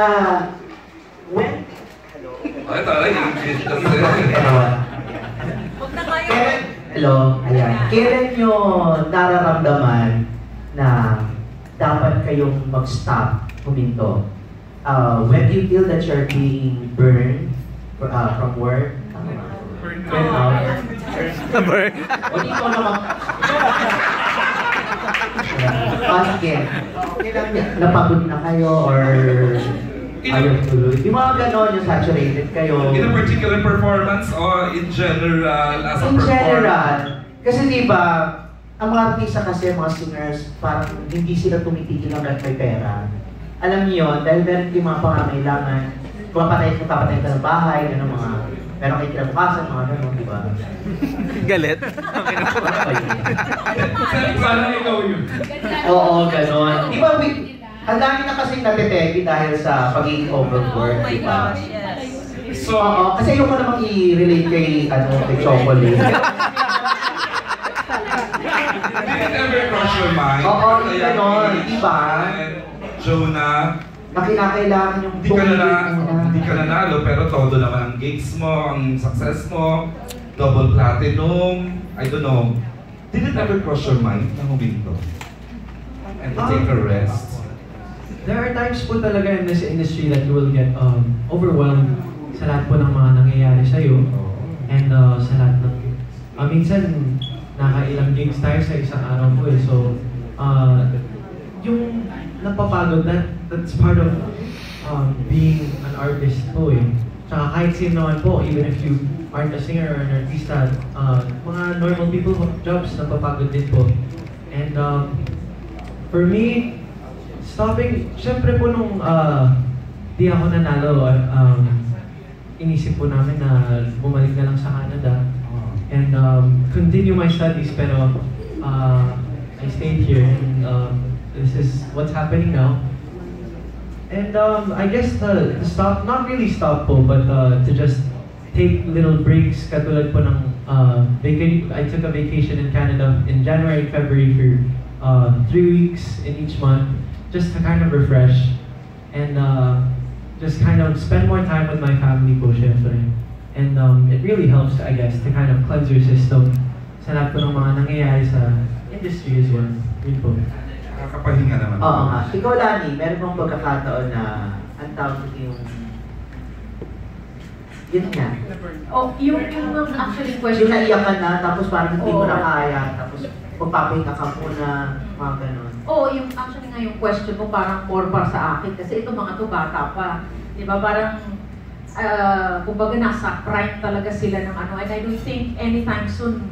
Ah, when? Ay, taray, English kasi. Huwag na kayo. Kailan, hello, ayan. Kailan nyo nararamdaman na dapat kayong mag-stop huminto? Uh, when you feel that you're being burned uh, from work? Burnout? Burn. O di ko naman. Bakit? Napagod na kayo or ayaw tuloy? Yung mga ganon, yung saturated kayo. In a particular performance or in general as a In general, kasi di ba, ang mga artista kasi, mga singers, parang hindi sila tumitigil hanggang may pera. Alam niyo yun, dahil meron kayong mga pangangailangan, kung patay ka, papatay ka ng bahay, gano'n mga, meron kayo kinabukasan, mga gano'n, di ba? Galit. Sana ikaw yun. Oo, gano'n. Di ba, we, ang dami na kasing natitegi dahil sa pagiging overworked, Oh my di ba? gosh, yes. So, Oo, kasi ayoko namang i-relate kay, ano, kay Chocolate. did it ever cross your mind? Oo, ganon, di ba? Jonah, na kinakailangan yung hindi ka na, na hindi ka nanalo pero todo naman ang gigs mo, ang success mo, double platinum, I don't know. Did it ever cross your mind na huminto? And to take a rest? There are times po talaga in this industry that you will get um, overwhelmed sa lahat po ng mga nangyayari sa'yo. And uh, sa lahat ng... Uh, minsan, nakailang gigs tayo sa isang araw po eh. So, uh, yung napapagod, that, that's part of um, being an artist po eh. Tsaka kahit sino naman po, even if you aren't a singer or an artista, uh, mga normal people jobs, napapagod din po. And um, for me, stopping, syempre po nung uh, di ako nanalo, um, inisip po namin na bumalik na lang sa Canada and um, continue my studies pero uh, I stayed here and um, this is what's happening now. And um, I guess to stop, not really stop po, but uh, to just take little breaks katulad po ng uh, vaca- I took a vacation in Canada in January, February for uh, three weeks in each month just to kind of refresh and uh, just kind of spend more time with my family po syempre. And um, it really helps, I guess, to kind of cleanse your system sa lahat po ng mga nangyayari sa industry as well. Yun po. Nakakapahinga naman. Oo nga. Ikaw, Lani, meron bang pagkakataon na ang tawag yung... Yun nga. Oh, yung, yung actually Yung question naiyak ka na, tapos parang hindi mo Oo. na kaya, tapos magpapahinga ka muna, mga ganon. Oo, yung actually nga yung question mo parang more para sa akin kasi itong mga to bata pa. Di ba? Parang, uh, kumbaga nasa prime talaga sila ng ano. And I don't think anytime soon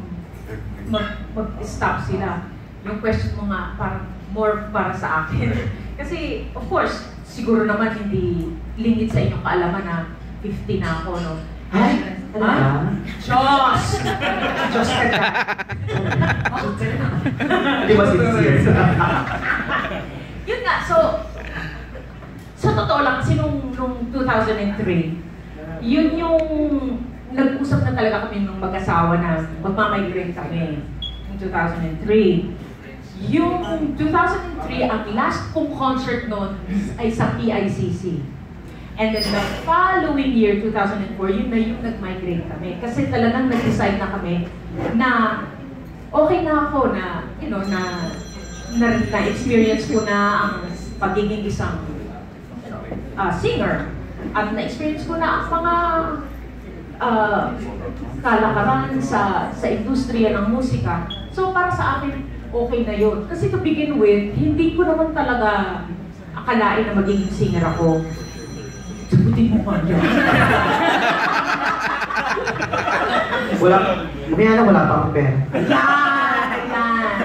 mag, mag-stop sila. Yung question mo nga parang more para sa akin. kasi, of course, siguro naman hindi lingit sa inyong kaalaman na 50 na ako, no? Ay, Ha? Diyos! Diyos ka dyan. Di ba sincere? Yun nga, so, sa totoo lang, kasi nung, nung 2003, yun yung nag-usap na talaga kami nung mag-asawa na magmamigrate kami in 2003. Yung 2003, ang last kong concert noon ay sa PICC. And then the following year, 2004, yun na yung nag-migrate kami. Kasi talagang nag-decide na kami na okay na ako na, you know, na na, na-experience ko na ang pagiging isang uh, singer. At na-experience ko na ang mga uh, kalakaran sa sa industriya ng musika. So para sa akin, okay na yun. Kasi to begin with, hindi ko naman talaga akalain na magiging singer ako. Sagutin mo pa dyan. Wala, may ano, wala pa akong pera. Ayan! Ayan!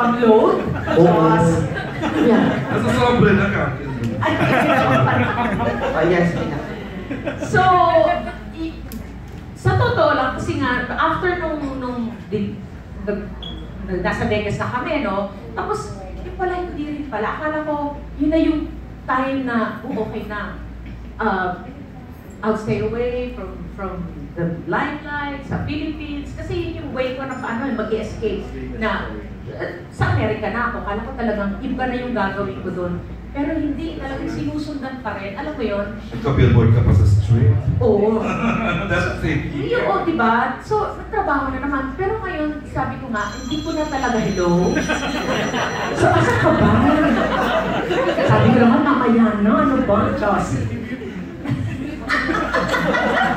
Pang-load? Oo. Yan. Nasa sobre na ka. Ah, yes, ina. So, sa totoo lang, kasi nga, after nung, nung, nag, nasa Vegas na kami, no? Tapos, yun pala, hindi rin pala. Akala ko, yun na yung time na, oh, okay na. Uh, I'll stay away from from the limelight sa Philippines. Kasi yun yung way ko na paano mag-escape na uh, sa Amerika na ako. Kala ko talagang iba na yung gagawin ko doon. Pero hindi, talagang sinusundan pa rin. Alam mo yon? Nagka-billboard ka pa sa street. Oo. That's it. Yung, oh, di ba? So, nagtrabaho na naman. Pero ngayon, sabi ko nga, hindi ko na talaga hello. so, asa ka ba? sabi ko naman, mamaya na, ano ba? Diyos.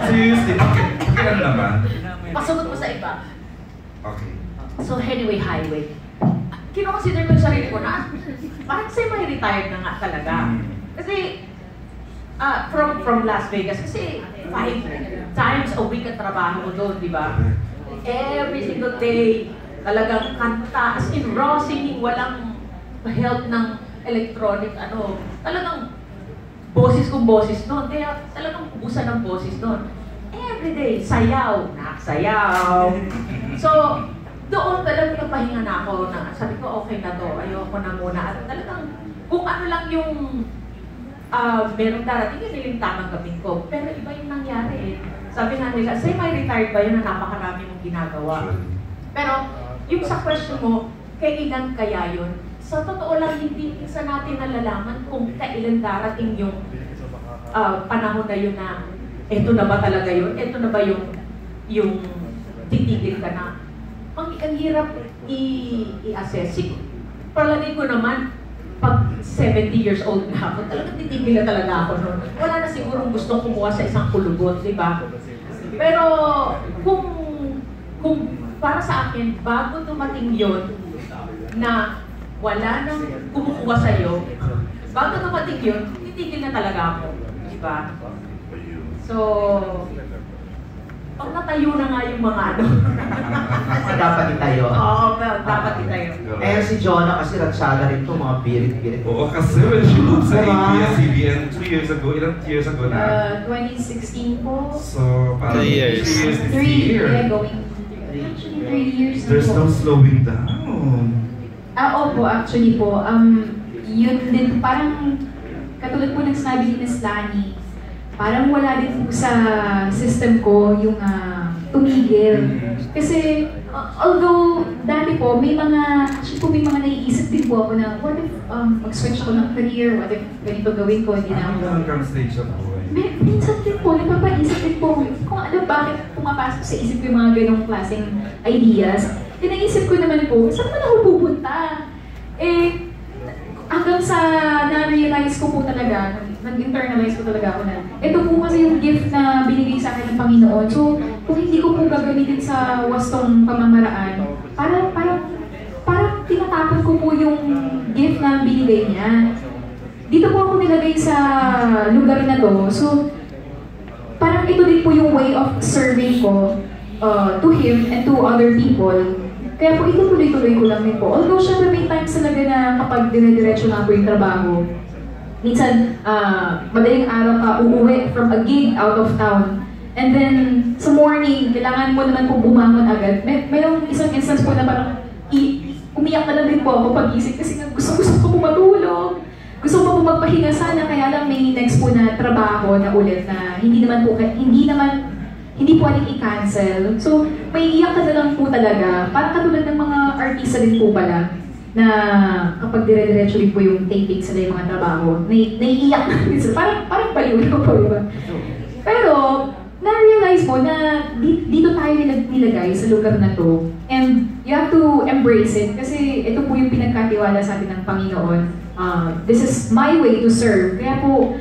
Seriously, ano naman? Pasagot mo sa iba. Okay. So, anyway, highway. Kinoconsider ko yung sarili ko na, parang semi-retired na nga talaga. Kasi, ah, from from Las Vegas, kasi five times a week ang trabaho ko doon, di ba? Every single day, talagang kanta, as in raw singing, walang help ng electronic, ano, talagang boses kong boses doon. Kaya talagang ubusan ng boses doon. Every day, sayaw, naksayaw. So, doon talagang nagpahinga na ako na sabi ko, okay na to, ayoko na muna. At talagang, kung ano lang yung ah merong darating yun yung tamang gawin ko. Pero iba yung nangyari eh. Sabi nga nila, semi-retired ba yun na napakarami mong ginagawa? Pero yung sa question mo, kailan kaya yun? Sa totoo lang, hindi isa natin nalalaman kung kailan darating yung ah, panahon na yun na eto na ba talaga yun? Eto na ba yung yung titigil ka na? Ang, ang hirap i-assess. Palagay ko naman, pag 70 years old na ako, talagang titigil na talaga ako noon. Wala na sigurong gustong kumuha sa isang kulugot, di ba? Pero kung kung para sa akin, bago dumating yon na wala nang kumukuha sa'yo, bago dumating yun, titigil na talaga ako. Di ba? So, natayo na nga yung mga ano, Dapat itayo. oo, well, dapat itayo. Eh, si Jonah kasi ratsada rin to, mga birit-birit. Oo, kasi when she moved sa Diba? ABS-CBN two years ago, ilang years ago na? Uh, 2016 po. So, parang Three years. three years this Three, year. yeah, going. Actually, three years na There's no slowing down. Ah, opo, actually po. Um, yun din, parang, katulad po ng sinabi ni Miss Lani, parang wala din po sa system ko yung ah, tumigil. Kasi, uh, although dati po, may mga, actually po may mga naiisip din po ako na, what if um, mag-switch ako ng career, what if ganito gawin ko, hindi na Ano ako. hanggang stage of buhay? May, minsan din po, napapaisip din po kung ano, bakit pumapasok sa isip ko yung mga ganong klaseng ideas. Then naisip ko naman po, saan man ako pupunta? Eh, hanggang sa na-realize ko po talaga, nag-internalize ko talaga ako na, ito po kasi yung gift na binigay sa akin ng Panginoon. So, kung hindi ko po gagamitin sa wastong pamamaraan, parang, parang, parang tinatapon ko po yung gift na binigay niya dito po ako nilagay sa lugar na to. So, parang ito din po yung way of serving ko uh, to him and to other people. Kaya po ito tuloy-tuloy ko lang din po. Although syempre may times talaga na kapag dire-diretso na po yung trabaho, minsan uh, madaling araw ka uuwi from a gig out of town. And then, sa morning, kailangan mo naman po bumangon agad. May, mayroong isang instance po na parang i, umiyak na lang din po ako pag-isip kasi nga gusto-gusto ko po matulog. Gusto ko po magpahinga sana, kaya lang may next po na trabaho na ulit na hindi naman po, hindi naman, hindi aling i-cancel. So, may iyak ka na lang po talaga. Parang katulad ng mga artista din po pala, na kapag dire-diretso din po yung taping sila yung mga trabaho, nai naiiyak na sila. Parang, parang baliw na po, di ba? Pero, na-realize mo na di- dito tayo nilag- nilagay sa lugar na to. And you have to embrace it kasi ito po yung pinagkatiwala sa atin ng Panginoon. Uh, this is my way to serve. Kaya po,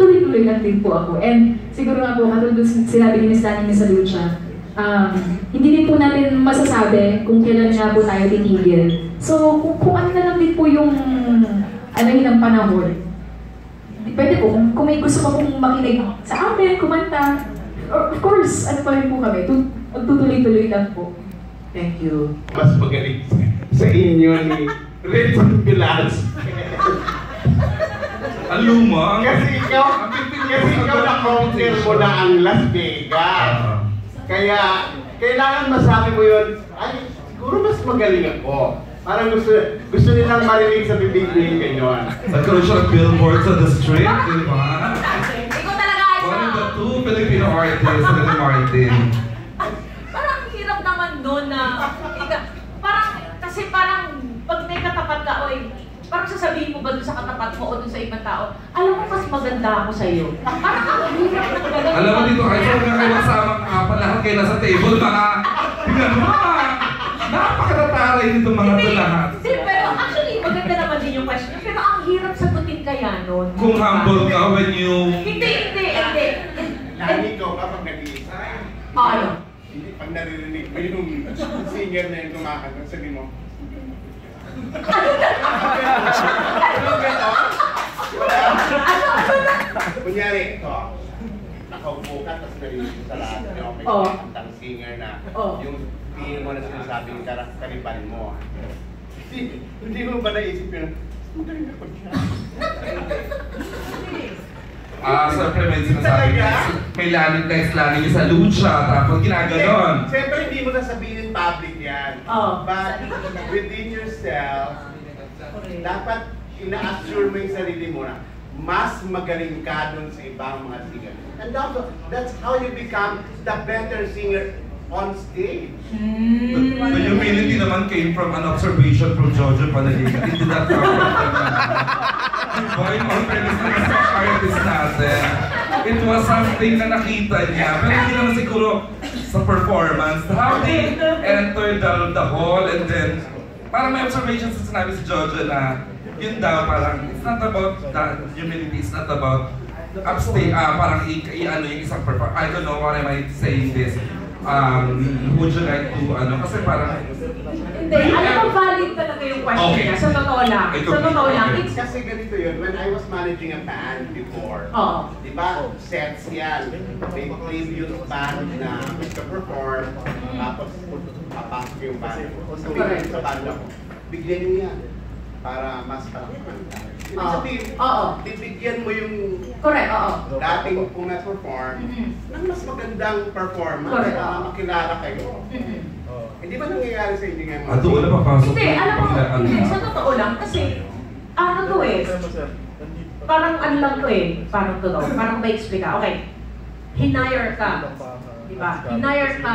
tuloy-tuloy lang din po ako. And siguro nga po, katulad sinabi ni Miss Lani Miss Lucia, um, hindi din po natin masasabi kung kailan nga po tayo titigil. So, kung, kung ano na lang din po yung ano yun ang panahon, pwede po, kung, kung may gusto pa pong makinig sa amin, kumanta, or of course, ano pa rin po kami, tu- magtutuloy-tuloy lang po. Thank you. mas magaling sa inyo ni Redson Pilas. Ang luma. kasi ikaw, kasi ikaw na-conquer mo na ang Las Vegas. Ah. Kaya, kailangan masabi mo yun, ay, siguro mas magaling ako. Parang gusto, gusto nilang marinig sa bibig mo yung ganyan. Nagkaroon siya ng billboards on the street, di ba? Ikaw talaga ay One of the two Filipino artists na ni Martin. Parang hirap naman doon na, parang, kasi parang, pag may katapat ka, oy, parang sasabihin mo ba dun sa katapat mo o dun sa ibang tao, alam mo, mas maganda ako sa'yo. Parang ang hirap ng ganun. Alam mo dito, kahit huwag nga kayo magsama apat lahat kayo nasa table, mga, tingnan mo, mga, napakatataray nito mga to lahat. hindi, pero actually, maganda naman din yung question. Pero ang hirap sagutin kaya nun. Kung humble ka when you, Hindi, hindi, hindi. Lagi ikaw kapag nag-iisa. Oh, ano? Hindi, pag naririnig mo yung singer na yung kumakanta, sabi mo, ano gano'n? Ano, ano na? Kunyari, ito, nakaupo ka, tapos narinig sa lahat niyo, may Oh. singer na Oh. yung tingin mo na sinasabing kar- kariban mo. Hindi, hindi mo ba naisip yun? Magaling ako dyan. ah, may sinasabi Talaga? may laning text, laning sa lucha, tapos ginaganon. Siyempre, hindi mo sasabihin in public yan. Oh. But within yourself, dapat ina-assure mo yung sarili mo na mas magaling ka dun sa ibang mga singer. And also, that's how you become the better singer on stage. The, the humility naman came from an observation from Jojo Panaliga. Hindi that Boy, all premise na sa artist natin. It was something na nakita niya. Pero hindi naman siguro sa performance. How they entered the, the hall and then parang may observation sa sinabi si Jojo na yun daw parang it's not about the humility, it's not about upstate, ah, parang i, i ano yung isang perform. I don't know why am I saying this. Um, would you like to, ano, kasi parang Hindi, alam mo, valid talaga yung question Okay. niya. Sa totoo lang. Ito, Sa totoo lang. okay. It's, Kasi ganito yun, when I was managing a band before, Oo. di ba, sets yan. May previous band na magka-perform, tapos papasok yung band. Sabihin Correct. sa band ako, bigyan niyo yan para mas palakpan ka. Ibig Oo. sabihin, Oo. bibigyan mo yung correct, oo. dating kung na-perform Mhm. ng mas magandang performance Correct. para makilala kayo. Mhm. Hindi ba nangyayari sa inyo ngayon? Ah, doon na papasok. Hindi, alam mo, hindi, na. sa totoo lang, kasi, ano to eh, parang ano lang to eh, parang to, no? parang may explain ka. Okay, hinire ka, di ba? Hinire ka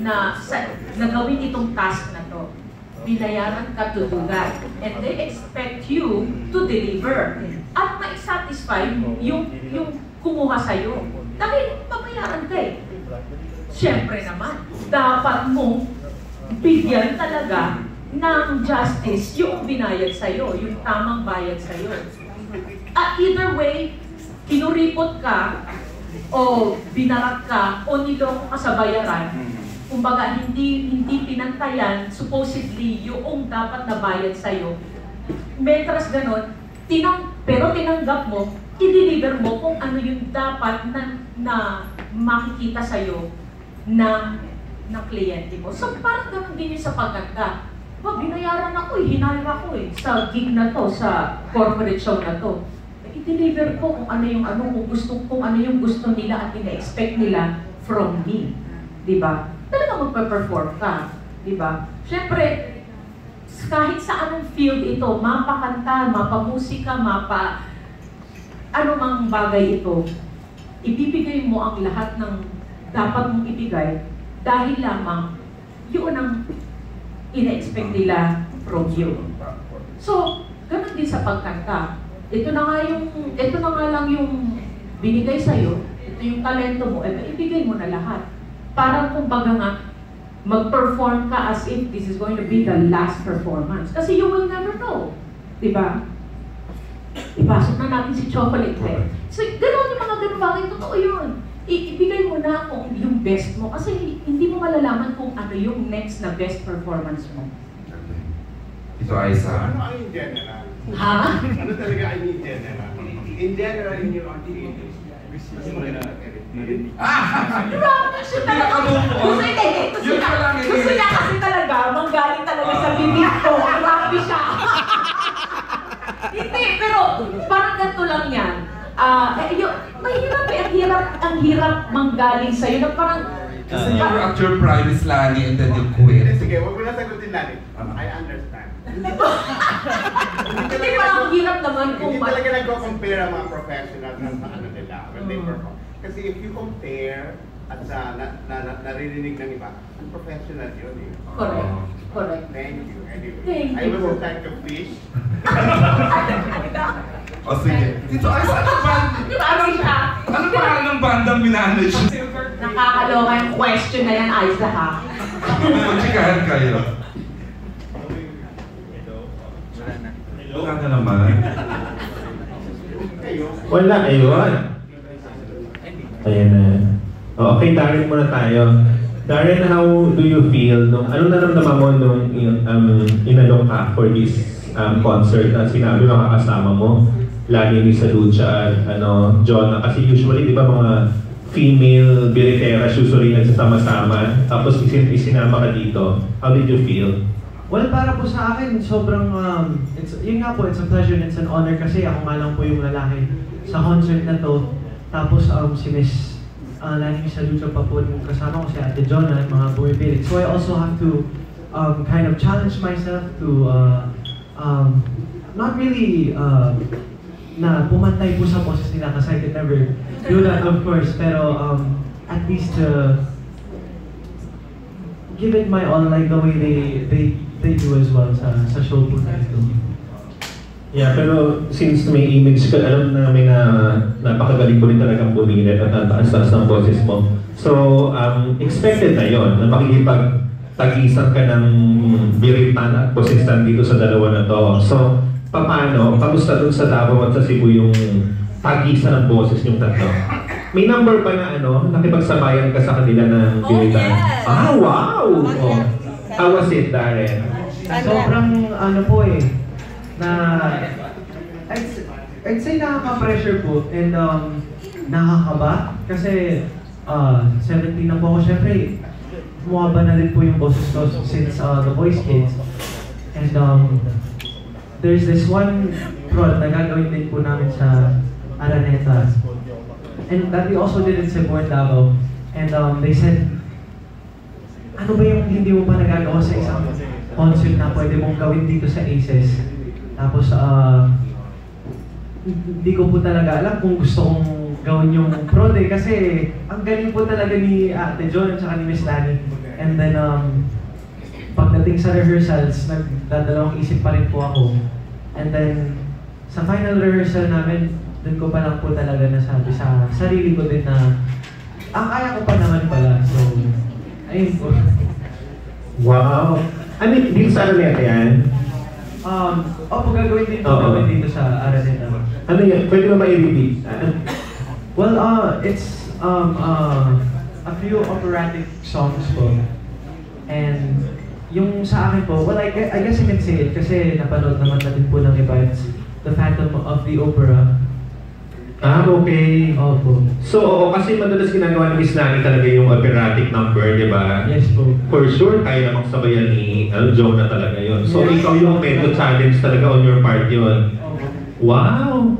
na, sa, na gawin itong task na to. Binayaran ka to do that. And they expect you to deliver. At ma-satisfy yung, yung kumuha sa'yo. Dahil babayaran ka eh. Siyempre naman, dapat mo bigyan talaga ng justice yung binayad sa'yo, yung tamang bayad sa'yo. At either way, kinuripot ka, o binarak ka, o niloko ka sa bayaran, kumbaga hindi hindi pinantayan supposedly yung dapat na bayad sa'yo. Metras ganon, tinang, pero tinanggap mo, i-deliver mo kung ano yung dapat na, na makikita sa'yo na ng kliyente mo. So parang ganun din yung sa pagkanta. Ba, binayaran ako eh, hinire ako eh, sa gig na to, sa corporate show na to. I-deliver ko kung ano yung ano, kung gusto, kung ano yung gusto nila at ina-expect nila from me. Di ba? Talaga magpe-perform ka. Di ba? Siyempre, kahit sa anong field ito, mapakanta, mapamusika, mapa ano mang bagay ito, ibibigay mo ang lahat ng dapat mong ibigay dahil lamang yun ang ina-expect nila from you. So, ganun din sa pagkanta. Ito na nga yung, ito na nga lang yung binigay sa'yo, ito yung talento mo, eh, ibigay mo na lahat. Parang kumbaga nga, mag-perform ka as if this is going to be the last performance. Kasi you will never know. Di ba? Ipasok na natin si Chocolate Head. So, gano'n yung mga ganun bagay. Totoo yun. I- ibigay mo na kung yung best mo. Kasi hindi mo malalaman kung ano yung next na best performance mo. Ito ay Ano sa... ang in general? Ha? Ano talaga ang in general? In general, in your activities, gusto mo na edit. Ah! Grabe siya talaga. Gusto niya, lang eh. gusto niya kasi talaga, manggaling talaga sa bibig ko. Grabe siya. Hindi, pero parang ganito lang yan. Ah, eh, yun, mahirap eh, ang hirap, ang hirap manggaling sa'yo na parang, Kasi you were at your is lani and then you quit. Sige, huwag mo na sagutin natin. I understand. hindi parang ang hirap naman kung Hindi talaga nagko-compare ang mga professionals sa ano they Mm. perform. Kasi if you compare at sa na, na, na, naririnig ng iba, unprofessional yun eh. Correct. Correct. Thank you. Anyway, Thank I you was po. a type of fish. O sige. Dito ay sa ano ba? Ano siya? Ano pangalan ng bandang minanage? Nakakaloka yung question na yan, na ha. Magsikahan kayo. Wala na naman. Kayo. Wala, ayun. Ayan na. Okay, Darren muna tayo. Darren, how do you feel nung ano naramdaman mo nung um, inalok ka for this um, concert at sinabi mga kasama mo, lalo ni sa Lucha at ano, John, kasi usually di ba mga female biliteras usually nagsasama-sama tapos isin isinama ka dito. How did you feel? Well, para po sa akin, sobrang, um, it's, yun nga po, it's a pleasure and it's an honor kasi ako nga lang po yung lalaki sa concert na to. Tapos um, si Miss uh, Lani Salucho pa po yung kasama ko si Ate Jonah at mga bumibilit. So I also have to um, kind of challenge myself to uh, um, not really uh, na pumantay po sa boses nila kasi I could never do that of course. Pero um, at least uh, give it my all like the way they they they do as well sa sa show po na ito. Yeah, pero since may image ka, alam namin na napakagaling mo rin talagang bumilit at ang taas-taas ng boses mo. So, um, expected na yon na makikipag-tagisan ka ng biritan at bosestan dito sa dalawa na to. So, paano, kamusta dun sa Davao at sa Cebu yung tagisan ng boses yung tatlo? May number ba na ano, nakipagsabayan ka sa kanila ng biritan? yes. Ah, wow! Oh. How was it, Darren? Sobrang ano po eh na I'd, I'd say nakaka-pressure po and um, nakakaba kasi uh, 17 na po ako. Syempre bumaba na rin po yung boses ko since uh, the Voice Kids. And um, there's this one prod na gagawin din po namin sa Araneta. And that we also did in Cebu and Davao. And um, they said ano ba yung hindi mo pa nagagawa sa isang concert na pwede mong gawin dito sa Aces? Tapos, ah, hindi ko po talaga alam kung gusto kong gawin yung prod eh. Kasi, ang galing po talaga ni Ate John at saka ni Miss Lani. And then, um, pagdating sa rehearsals, nagdadalawang isip pa rin po ako. And then, sa final rehearsal namin, dun ko pa lang po talaga nasabi sa sarili ko din na, ah, kaya ko pa naman pala. So, ayun po. Wow! Ano, dito sa Araneta yan? Um, opo, gagawin din Oo. namin dito sa Araneta. Ano yan? Pwede ba ma-repeat? Well, uh, it's um, uh, a few operatic songs po. And yung sa akin po, well, I, gue- I guess I can say it kasi napanood naman natin po ng iba. It's The Phantom of the Opera. Ah, okay. Opo. So, kasi madalas ginagawa ng Islamic talaga yung operatic number, di ba? Yes po. For sure, kaya namang sabayan ni uh, Joe na talaga yon. So, Yes. ikaw yung medyo challenge talaga on your part yun. Wow!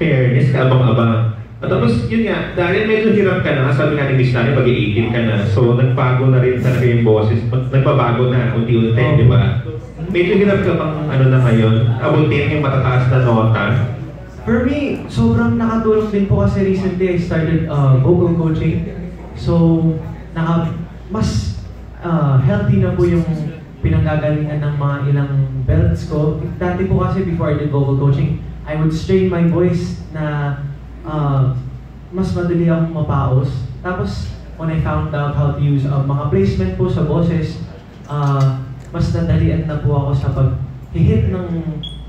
Fairness, kaabang-abang. At tapos, yun nga, dahil medyo hirap ka na, sabi nga ni Miss Lani, pag 18 ka na, so nagbago na rin talaga yung boses, nagbabago na, unti-unti, di ba? Medyo hirap ka pang ano na ngayon, abutin yung matataas na nota. For me, sobrang nakatulong din po kasi recently I started uh, vocal coaching. So, naka, mas uh, healthy na po yung pinanggagalingan ng mga ilang belts ko. Dati po kasi before I did vocal coaching, I would strain my voice na uh, mas madali akong mapaos. Tapos, when I found out how to use uh, mga placement po sa boses, uh, mas nadalian na po ako sa pag-hit ng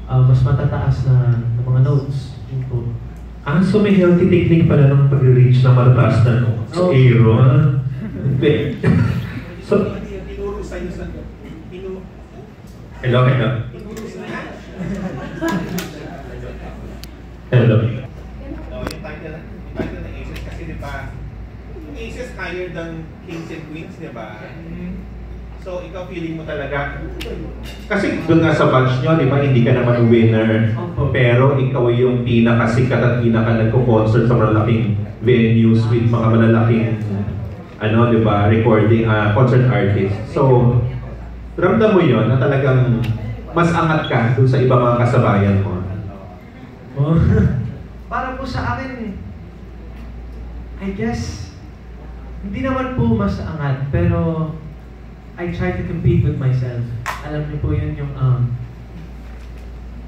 uh, mas matataas na, na mga notes. Yun po. Ah, so may healthy technique pala ng pag-reach na matataas na notes. Oh. Aaron. Hindi. so, Tinuro sa... Tinuro... hello, hello. Hello. Oh, yung title, yung title ng Aces kasi di ba, yung Aces higher than Kings and Queens, di ba? So, ikaw feeling mo talaga, Kasi doon nga sa batch nyo, di ba, hindi ka naman winner. Pero ikaw yung pinakasikat at pinaka nagko-concert sa malalaking venues with mga malalaking ano, di ba, recording, ah, concert artist. So, ramdam mo yon na talagang mas angat ka doon sa ibang mga kasabayan mo. Para po sa akin, I guess, hindi naman po mas angat, pero I try to compete with myself. Alam niyo po yun yung, um,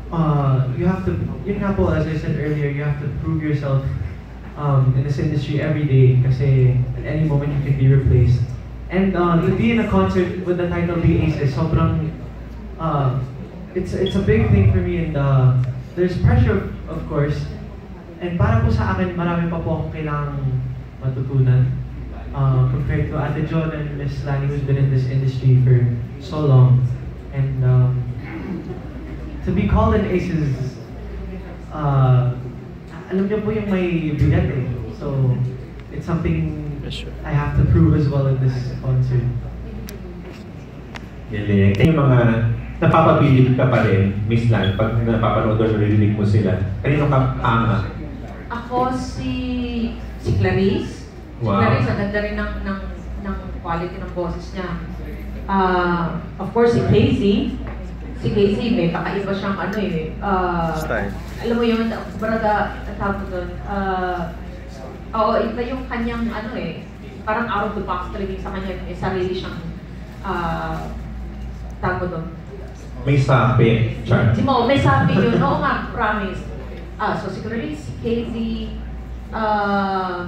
uh, you have to, yun nga po, as I said earlier, you have to prove yourself um, in this industry every day kasi at any moment you can be replaced. And uh, to be in a concert with the title Be Aces, sobrang, uh, it's, it's a big thing for me and uh, there's pressure, of course. And para po sa akin, marami pa po akong kailangang matutunan. Uh, compared to Ate John and Miss Lani who's been in this industry for so long. And um, to be called an ace is, uh, alam niyo po yung may bigat eh. So, it's something I have to prove as well in this concert. Galing. Yung mga napapabilib ka pa rin, Miss Lan, pag napapanood o narinig mo sila, kanino ka ama? Ako si si Clarice. Wow. Clarice, ang ganda rin ng, ng, ng quality ng boses niya. Ah, of course, si Casey. Si Casey, may kakaiba siyang ano eh. ah, Style. Alam mo yun, baraga, ang tawag doon. ah, oo, iba yung kanyang ano eh. Parang out of the box talaga sa kanya. May sarili siyang ah, tawag doon. May sapi, Char. Si Mo, may sabi yun. Oo nga, promise. Ah, so si Clarice, si Casey, ah,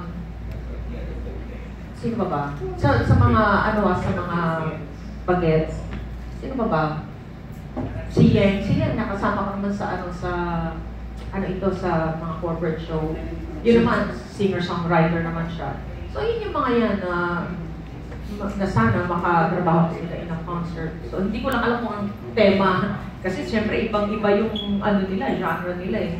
sino ba ba? Sa, sa mga, ano ah, sa mga bagets. Sino ba ba? Si Yeng. Si Yeng, nakasama ko naman sa, ano, sa, ano ito, sa mga corporate show. Yun naman, singer-songwriter naman siya. So, yun yung mga yan na na sana makatrabaho ko sila in a concert. So, hindi ko lang alam kung ang tema. Kasi siyempre, ibang-iba yung ano nila, genre nila eh.